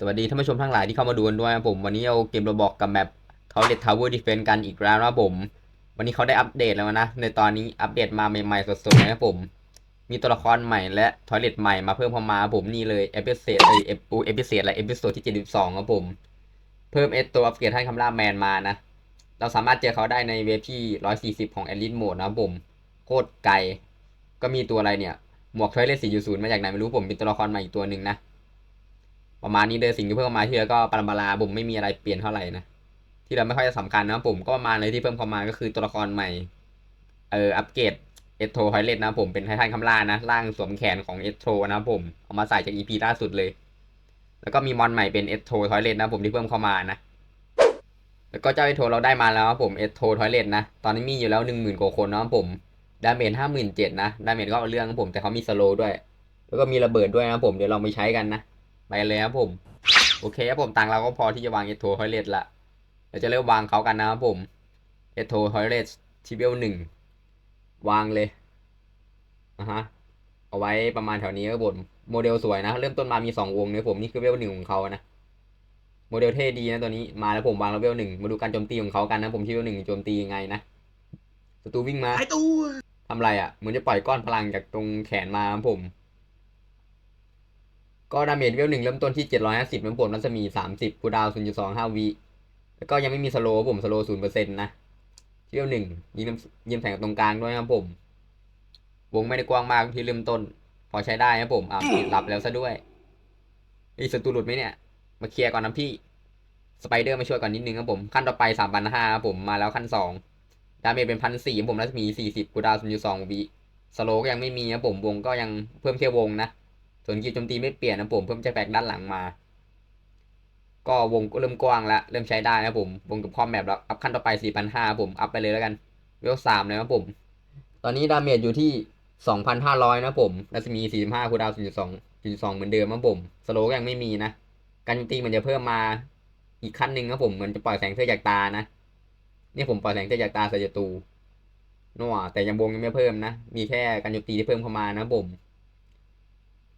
สวัสดีท่านผู้ชมทั้งหลายที่เข้ามาดูกันด้วยนะผมวันนี้เอาเกมโรบอกกับแมปเขาเด็ดทาวเวอร์ดีเฟนกันอีกแล้วนะผม วันนี้เขาได้อัปเดตแล้วนะ ในตอนนี้อัปเดตมาใหม่ๆสดๆนะครับผม มีตัวละครใหม่และทอยเลทใหม่มาเพิ่มเข้ามาผมนี่เลยเอพิเซดเอเอฟเอพิเซดอะไรเอพิโซดที่72ครับผม เพิ่มเอสตัวอัปเกรดท่านคำล่าแมนมานะ เราสามารถเจอเขาได้ในเวฟที่140ของแอลิ e โหมดนะครับผมโคตรไกลก็มีตัวอะไรเนี่ยหมวกทอยเลท4.0มาจากไหนไม่รู้ผมเป็นตัวละครใหม่อีกตัวหนึ่งนะ ประมาณนี้เลยสิ่งที่เพิ่มเข้ามาที่แล้วก็ปรมาลาผมไม่มีอะไรเปลี่ยนเท่าไหร่นะที่เราไม่ค่อยจะสำคัญนะผมก็ประมาณเลยที่เพิ่มเข้ามาก็คือตัวละครใหม่เอออัปเกรดเอสโทไฮเลตนะผมเป็นไททันคำล่านะร่างสวมแขนของเอสโทนะผมเอามาใส่จากอีพีล่าสุดเลย แล้วก็มีมอนใหม่เป็นเอสโททอยเลตนะผมที่เพิ่มเข้ามานะแล้วก็เจ้าเอสโทเราได้มาแล้วครับผมเอสโททอยเลตนะตอนนี้มีอยู่แล้วหนึ่งหมื่นกว่าคนนะครับผมดาเมจห้าหมื่นเจ็ดนะดาเมจก็เอาเรื่องครับผมแต่เขามีสโลด้วย แล้วก็มีระเบิดด้วยนะผมเดี๋ยวเราไปใช้กันนะ ไปเลยครับผม โอเคครับผมตังค์เราก็พอที่จะวางเอสโททอยเลตละเดี๋ยวจะเริ่มวางเขากันนะครับผมเอสโททอยเลตทีเวลหนึ่งวางเลยอะฮะเอาไว้ประมาณแถวนี้ครับผมโมเดลสวยนะ เริ่มต้นมามีสองวงเนี่ยผมนี่คือเวลหนึ่งของเขานะโมเดลเท่ดีนะตัวนี้มาแล้วผมวางแล้วเวลหนึ่งมาดูการโจมตีของเขากันนะผมที่เวลหนึ่งโจมตียังไงนะศัตรูวิ่งมาหายตัวทำอะไรอะ่ะเหมือนจะปล่อยก้อนพลังจากตรงแขนมาครับผม ก็ดาเมจเวลหนึ่งเริ่มต้นที่เจ็ดร้อยห้าสิบนะผมรัศมีสามสิบคูดาวศูนย์จุดสองห้าวิแล้วก็ยังไม่มีสโลว์ผมสโลศูนย์เปอร์เซ็นต์นะเวลหนึ่งยิงยิงแสงตรงกลางด้วยนะครับผม วงไม่ได้กว้างมากที่เริ่มต้น พอใช้ได้นะผมอะหลับแล้วซะด้วยไอ้ศัตรูหลุดไหมเนี่ย มาเคลียร์ก่อนนะพี่สไปเดอร์มาช่วยก่อนนิดนึงครับผม ขั้นต่อไปสามพันห้าครับผมมาแล้วขั้นสองดาเมจเป็นพันสี่ผมรัศมีสี่สิบกูดาวศูนย์จุดสองวิสโลก็ยังไม่มีนะผมวงก็ยังเพิ่มแค่วงนะ ส่วนกีโจมตีไม่เปลี่ยนนะผมเพิ่มแจ็คแบกด้านหลังมา ก็วงก็เริ่มกว้างแล้วเริ่มใช้ได้นะผมวงกับคอมแมปแล้วอัพขั้นต่อไปสี่พันห้าผมอัพไปเลยแล้วกันเวลสามเลยนะผม ตอนนี้ดาเมจอยู่ที่สองพันะผมรัศมีสี่สิบห้าคูดาวศูนย์จุดสองจุดสองเหมือนเดิมนะผมสโลก็ยังไม่มีนะการโจมตีมันจะเพิ่มมาอีกขั้นหนึ่งนะผมเหมือนจะปล่อยแสงเสื้อจากตานะนี่ผมปล่อยแสงเสื้อจากตาใส่ศัตรูนัวแต่ยังวงยังไม่เพิ่มนะ มีแค่การโจมตีที่เพิ่มเข้ามานะผม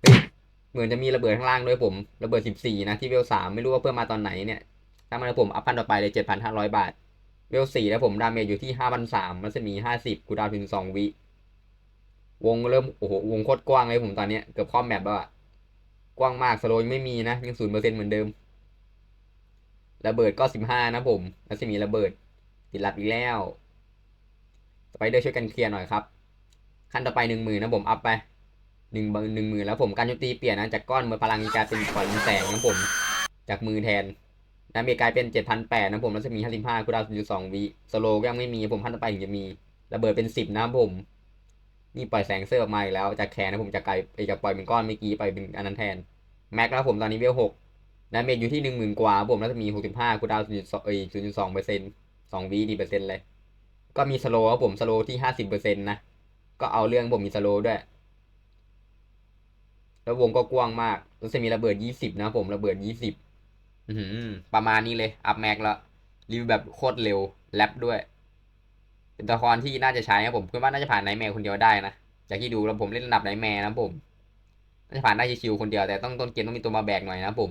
เฮ้ยเหมือนจะมีระเบิดข้างล่างด้วยผม ระเบิดสิบสี่นะที่เวลสามไม่รู้ว่าเพิ่มมาตอนไหนเนี่ยถ้ามันผมอัพพันต่อไปเลยเจ็ดพันห้าร้อยบาท เวลสี่แล้วผมดาเมจอยู่ที่ห้าพันสามมันจะมีห้าสิบกูดาวถึงสองวิวงเริ่มโอ้โหวงโคตรกว้างเลยผมตอนเนี้ยเกือบครอบแมปแล้วอะกว้างมากสโลยไม่มีนะยังศูนย์เปอร์เซ็นต์เหมือนเดิม ระเบิดก็สิบห้านะผมแล้วจะมีระเบิดติดลับอีกแล้วไปเดอร์ช่วยกันเคลียร์หน่อยครับขั้นต่อไปหนึ่งหมื่นนะผมอัพไป หนึ่งหนึ่งหมื่นแล้วผมการโจมตีเปลี่ยนนะจากก้อนมือพลังกลายเป็นปล่อยแสงนะผม จากมือแทนดาเมจกลายเป็นเจ็ดพันแปดนะผมแล้วจะมีห้าสิบห้าคูดาวอยู่สองวิสโลก็ยังไม่มีผมขั้นต่อไปถึงจะมีระเบิดเป็นสิบนะผม นี่ปล่อยแสงเสื้อออกมาอีกแล้วจากแขนนะผมจากไกลไปจากปล่อยเป็นก้อนเมื่อกี้ไปเป็นอันนั้นแทนแม็กแล้วผมตอนนี้เวลหกดาเมจอยู่ที่หนึ่งหมื่นกว่าผมแล้วจะมีหกสิบห้าคูดาวศูนย์จุดสองเอศูนย์จุดสองเปอร์เซ็นต์สองวีดีเปอร์เซ็นต์เลย ก็มีสโลครับผมสโลที่ห้าสิบเปอร์เซ็นต์นะก็เอาเรื่องผมมีสโลด้วย แล้ววงก็กว้างมากแล้วจะมีระเบิดยี่สิบนะผมระเบิดยี่สิบประมาณนี้เลย อัพแม็กแล้วรีวิวแบบโคตรเร็วแรปด้วย เป็นตัวละครที่น่าจะใช้นะผมคิดว่าน่าจะผ่านไนแมร์คนเดียวได้นะจากที่ดูแล้วผมเล่นระดับไนแมร์นะผมน่าจะผ่านได้ชิวๆคนเดียวแต่ต้องต้นเกมต้องมีตัวมาแบกหน่อยนะผม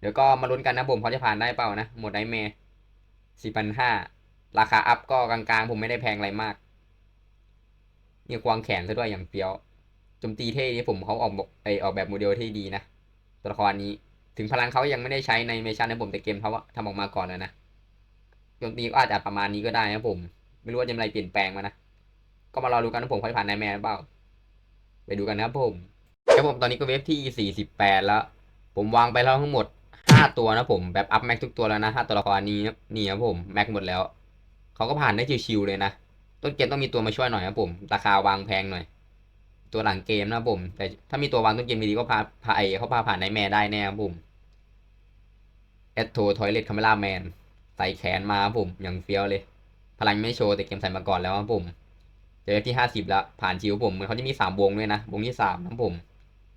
เดี๋ยวก็มาลุ้นกันนะผมเขาจะผ่านได้เปล่านะหมดไนแมร์สี่พันห้าราคาอัพก็กลางๆ ผมไม่ได้แพงอะไรมากนี่ควางแขนซะด้วยอย่างเฟี้ยว จมตีเท่ที่ผมเขาออกแบบไอออกแบบโมเดลที่ดีนะ ตัวละครนี้ ถึงพลังเขายังไม่ได้ใช้ในเมชันในผมแต่เกมเขาทำออกมาก่อนแล้วนะโจมตีก็อาจจะประมาณนี้ก็ได้นะผม ไม่รู้ว่าจะมีอะไรเปลี่ยนแปลงมานะ ก็มารอดูกันนะผมเขาจะผ่านในแมนเปล่า ไปดูกันนะครับผมครับผมตอนนี้ก็เวฟที่ 48 แล้ว ผมวางไปแล้วทั้งหมด 5 ตัวนะผม แบบอัพแม็กทุกตัวแล้วนะ 5 ตัวละครนี้นะนี่ครับผมแม็กหมดแล้ว เขาก็ผ่านได้ชิวๆเลยนะ ต้นเกมต้องมีตัวมาช่วยหน่อยครับผม ราคาวางแพงหน่อย ตัวหลังเกมนะผม แต่ถ้ามีตัววางต้นเกมดีๆก็พาพาไอเขาพาผ่านในแมนได้แน่ครับผมเอสโททอยเลตคาเมล่าแมนใส่แขนมาครับผมอย่างเฟี้ยวเลย พลังไม่โชว์แต่เกมใส่มาก่อนแล้วครับผมเจอที่ห้าสิบแล้วผ่านชิวผมเหมือนเขาจะมีสามวงด้วยนะ วงที่สามนะผม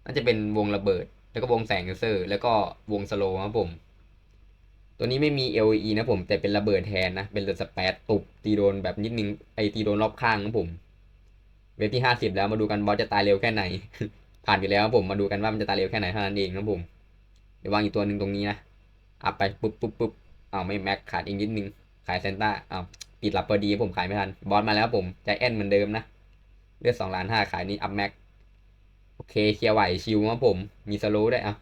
น่าจะเป็นวงระเบิด แล้วก็วงแสงเลเซอร์ แล้วก็วงสโลว์นะผม ตัวนี้ไม่มี LE นะผม แต่เป็นระเบิดแทนนะ เป็นเรือสเปซตุบตีโดนแบบนิดนึงไอตีโดนรอบข้างนะผม เวฟที่ห้าสิบแล้วมาดูกันบอสจะตายเร็วแค่ไหน ผ่านไปแล้วผมมาดูกันว่ามันจะตายเร็วแค่ไหนเท่านั้นเองนะผมเดี๋ยววางอีกตัวหนึ่งตรงนี้นะอัพไปปุ๊บปุ๊บปุ๊บเอาไม่แม็กขาดอีกนิดนึงขายเซนต้าเอาปิดหลับพอดีผมขายไม่ทันบอสมาแล้วผมใจแอนเหมือนเดิมนะเลือดสองล้านห้าขายนี้อัพแม็กโอเคเคลียร์ไหวชิวครับผม มีสโลว์ด้อะ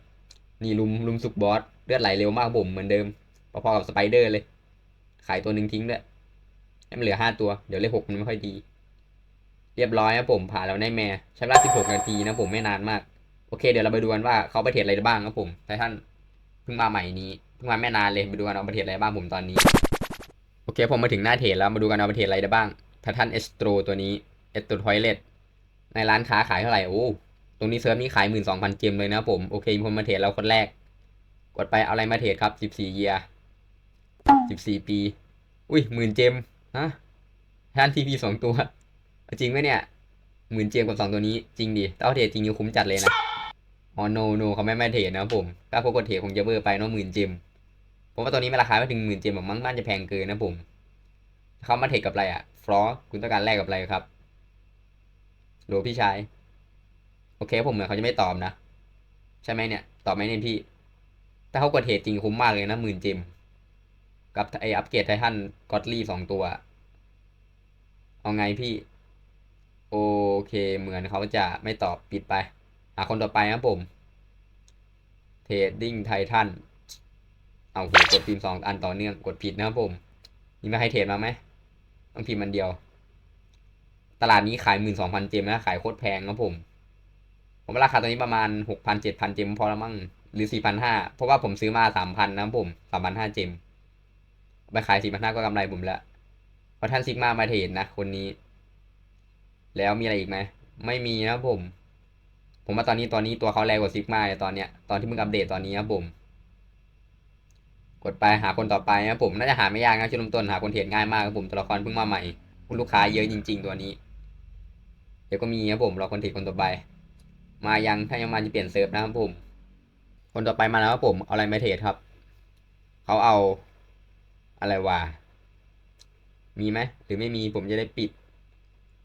นี่ลุมลุมสุกบอสเลือดไหลเร็วมากผมเหมือนเดิมพอๆกับสไปเดอร์เลย ขายตัวหนึ่งทิ้งด้วยให้มันเหลือห้าตัว เดี๋ยวเลขหกมันไม่ค่อยดี เรียบร้อยครับผมผ่านแล้วในแม่ใช้เวลาสิบหกนาทีนะผมไม่นานมาก โอเค เดี๋ยวเราไปดูกันว่าเขาประเทศอะไรบ้างครับผมไททันเพิ่งมาใหม่นี้เพิ่งมาไม่นานเลยไปดูกันเอาประเทศอะไรบ้างผมตอนนี้ โอเค ผมมาถึงหน้าเทรดแล้วมาดูกันเอาประเทศอะไรได้บ้างไททันเอสโตรตัวนี้เอสโตรทอยเลตในร้านค้าขายเท่าไหร่โอ้ตรงนี้เซิร์ฟนี้ขายหมื่นสองพันเจมเลยนะผมโอเคมีคนมาเทรดแล้วคนแรก กดไปเอาอะไรมาเทรดครับสิบสี่เยียสิบสี่ปี อุ้ยหมื่นเจมฮะไทนทีพีสองตัว จริงไหมเนี่ยหมื่นเจมกับสองตัวนี้จริงดิถ้าเอาเทรดจริงนี่คุ้มจัดเลยนะอ๋อ no no เขาไม่ไม่เทรดนะผมถ้าพวกกดเทรดคงจะเบอร์ไปเนาะหมื่นเจมผมว่าตัวนี้ไม่ราคาไม่ถึงหมื่นเจมแบบมั้งน่าจะแพงเกินนะผมเขามาเทรดกับอะไรอะฟลอคุณต้องการแลกกับอะไรครับโหลพี่ชายโอเคผมเหมือนเขาจะไม่ตอบนะ ใช่ไหมเนี่ย ตอบไหมเนี่ยพี่ ถ้าเขากดเทรดจริงคุ้มมากเลยนะหมื่นเจมกับไออัปเกรดไททันกอตลี่สองตัว เอาไงพี่ โอเคเหมือนเขาจะไม่ตอบปิดไปหาคนต่อไปครับผมเทรดดิ้งไททันเอาหูกดพิมพ์สองอันต่อเนื่องกดผิดนะครับผมมีมาให้เทรดมาไหมต้องพิมพ์มันเดียว ตลาดนี้ขายหมื่นสองพันเจมนะขายโคตรแพงครับผม ผมราคาตัวนี้ประมาณหกพันเจ็ดพันเจมพอแล้วมั้งหรือสี่พันห้าเพราะว่าผมซื้อมาสามพันนะผมสามพันห้าเจมไปขายสี่พันห้าก็กำไรผมละเพราะท่านซิกมามาเทรดนะคนนี้ แล้วมีอะไรอีกไหมไม่มีนะผม ผมว่าตอนนี้ตอนนี้ตัวเขาแรงกว่าซิกมาเลยตอนเนี้ยตอนที่มึงอัปเดตตอนนี้ครับผม กดไปหาคนต่อไปครับผมน่าจะหาไม่ยากนะช่วงเริ่มต้นหาคนเทรดง่ายมากครับผมตัวละครเพิ่งมาใหม่คุณลูกค้าเยอะจริง ๆ ตัวนี้ เดี๋ยวก็มีครับผมรอคนเทรดคนต่อไป มายังถ้ายังมาจะเปลี่ยนเซิร์ฟนะครับผม คนต่อไปมาแล้วครับผมเอาอะไรมาเทรดครับเขาเอาอะไรวะมีไหมหรือไม่มีผมจะได้ปิด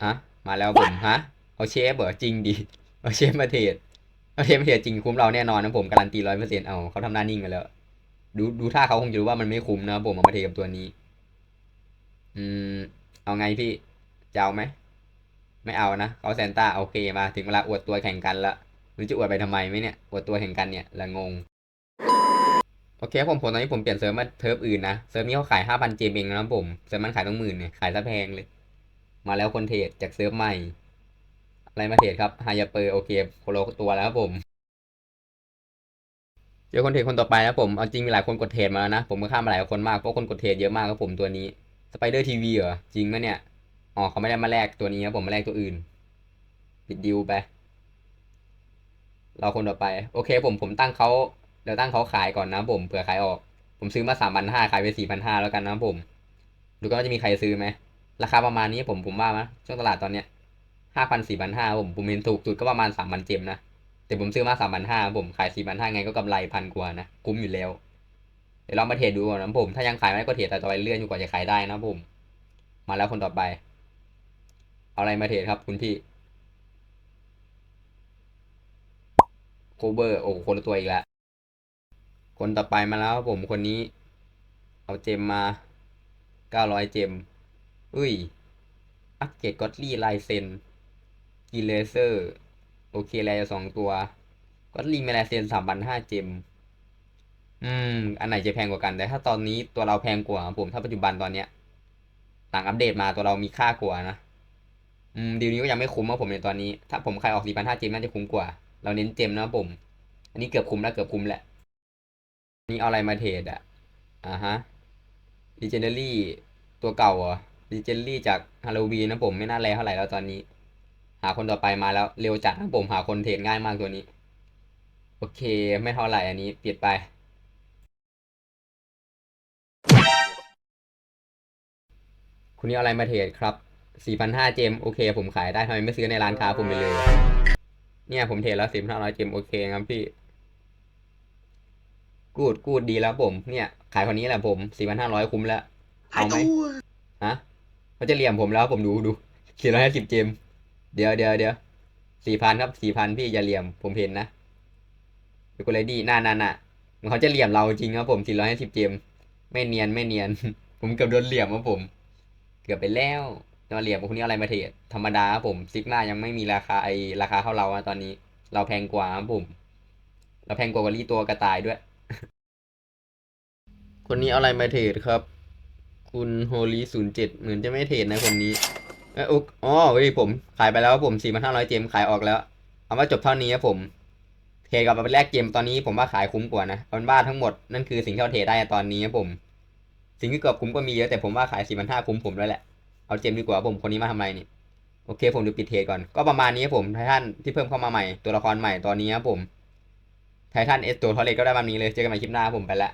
อะ มาแล้วผมฮะเอาเชฟเหรอจริงดิเอาเชฟมาเทรดเอาเชฟมาเทรดจริงคุ้มเราแน่นอนนะผมการันตีร้อยเปอร์เซ็นต์เอาเขาทำหน้านิ่งกันแล้ว ดูดูท่าเขาคงจะรู้ว่ามันไม่คุ้มนะผมเอามาเทรดกับตัวนี้ อืม เอาไงพี่จะเอาไหมไม่เอานะเขาแซนต้าโอเคมาถึงเวลาอวดตัวแข่งกันละหรือจะอวดไปทำไมไหมเนี่ยอวดตัวแข่งกันเนี่ยละงงโอเคผมผมตอนนี้ผมเปลี่ยนเซิร์ฟมาเทิร์ฟอื่นนะเซิร์ฟนี้เขาขายห้าพันเจมเองนะผมเซิร์ฟมันขายต้องหมื่นเนี่ยขายซะแพงเลย มาแล้วคนเทรดจากเซิร์ฟใหม่ อะไรมาเทรดครับไฮยาเปอร์โอเคโคโลตัวแล้วครับผมเจอคนเทรดคนต่อไปนะผมเอาจริงมีหลายคนกดเทรดมาแล้วนะ ผมก็ข้ามมาหลายคนมากเพราะคนกดเทรดเยอะมากครับผมตัวนี้สไปเดอร์ทีวีเหรอจริงไหมเนี่ยอ๋อเขาไม่ได้มาแลกตัวนี้ครับผมมาแลกตัวอื่นปิดดิวไปเราคนต่อไป โอเคผมผมตั้งเขาเดี๋ยวตั้งเขาขายก่อนนะผมเผื่อขายออก ผมซื้อมาสามพันห้าขายไปสี่พันห้าแล้วกันนะผม ดูกันว่าจะมีใครซื้อไหม ราคาประมาณนี้ผมผมว่านะช่วงตลาดตอนเนี้ยห้าพันสี่พันห้าผมผมเห็นถูกสุดก็ประมาณสามพันเจมนะแต่ผมซื้อมาสามพันห้าผมขายสี่พันห้าไงก็กำไรพันกว่านะคุ้มอยู่แล้วเดี๋ยวเรามาเทรดดูก่อนนะผมถ้ายังขายไม่ได้ก็เทรดแต่ต่อไปเลื่อนอยู่กว่าจะขายได้นะผม มาแล้วคนต่อไป เอาอะไรมาเทรดครับ คุณพี่โคเบอร์โอ้คนละตัวอีกแล้วคนต่อไปมาแล้วผมคนนี้ เอาเจมมาเก้าร้อยเจม อุ้ย อัปเกรดก็อตลี่ลายเซนกีเลเซอร์ โอเคแลสองตัว ก็อตลี่มีลายเซนสามพันห้าเจม อืม อันไหนจะแพงกว่ากัน แต่ถ้าตอนนี้ตัวเราแพงกว่าผมถ้าปัจจุบันตอนเนี้ยหลังอัปเดตมาตัวเรามีค่ากว่านะ อืมดีลนี้ก็ยังไม่คุ้มครับผมในตอนนี้ ถ้าผมขายออกสี่พันห้าเจมน่าจะคุ้มกว่า เราเน้นเจมนะผม อันนี้เกือบคุ้มแล้วเกือบคุ้มแหละนี่เอาอะไรมาเทรดอะอ่าฮะ Legendary ตัวเก่าเหรอ Legendary จากฮาโลวีนนะผมไม่น่าแรงเท่าไหร่แล้วตอนนี้ หาคนต่อไปมาแล้วเร็วจัดนะผมหาคนเทรดง่ายมากตัวนี้ โอเคไม่เท่าไหร่อันนี้เปลี่ยนไป คุณนี่เอาอะไรมาเทรดครับ 4,500 เจมโอเค ผมขายได้ทำไมไม่ซื้อในร้านค้าผมไปเลย เนี่ยผมเทรดแล้ว4,500 เจมโอเคครับพี่กูดกูดดีแล้วผม เนี่ย ขายคนนี้แหละผม 4,500 คุ้มแล้วเอาไหมฮะ เขาจะเหลี่ยมผมแล้วผมดูดู450เจม เดี๋ยวเดี๋ยวเดี๋ยว4,000ครับ4,000พี่อย่าเหลี่ยมผมเห็นนะดูกูเลยดีน่าน่าน่าเหมือนเขาจะเหลี่ยมเราจริงครับผม450เจม ไม่เนียนไม่เนียน ผมเกือบโดนเหลี่ยมครับผม เกือบไปแล้วจะมาเหลี่ยมพวกนี้อะไรมาเทรดธรรมดาครับผมซิกมายังไม่มีราคาไอราคาเท่าเราอะตอนนี้ เราแพงกว่าครับผม เราแพงกว่ากว่าลี่ตัวกระต่ายด้วย คนนี้อาอะไรมาเทรดครับ คุณโฮลีศูนย์เจ็ดเหมือนจะไม่เทรดนะคนนี้เอยอุ๊กอ๋อเฮ้ยผมขายไปแล้วผมสี่พันห้าร้อยเจมขายออกแล้ว เอาว่าจบเท่านี้ครับผม เทรดกับเอาไปแลกเกมตอนนี้ผมว่าขายคุ้มกว่านะเป็นว่าทั้งหมดนั่นคือสิ่งที่เราเทรดได้ตอนนี้ครับผม สิ่งที่เกือบคุ้มก็มีเยอะแต่ผมว่าขายสี่พันห้าคุ้มผมด้วยแหละเอาเจมดีกว่าผมคนนี้มาทำไมนี่โอเคผมดูปิดเทรดก่อนก็ประมาณนี้ครับผมไททันที่เพิ่มเข้ามาใหม่ตัวละครใหม่ตอนนี้ครับผมไททันเอสตัวทอเลก็ได้แบบนี้เลยเจอกันใหม่คลิปหน้าผมไปละ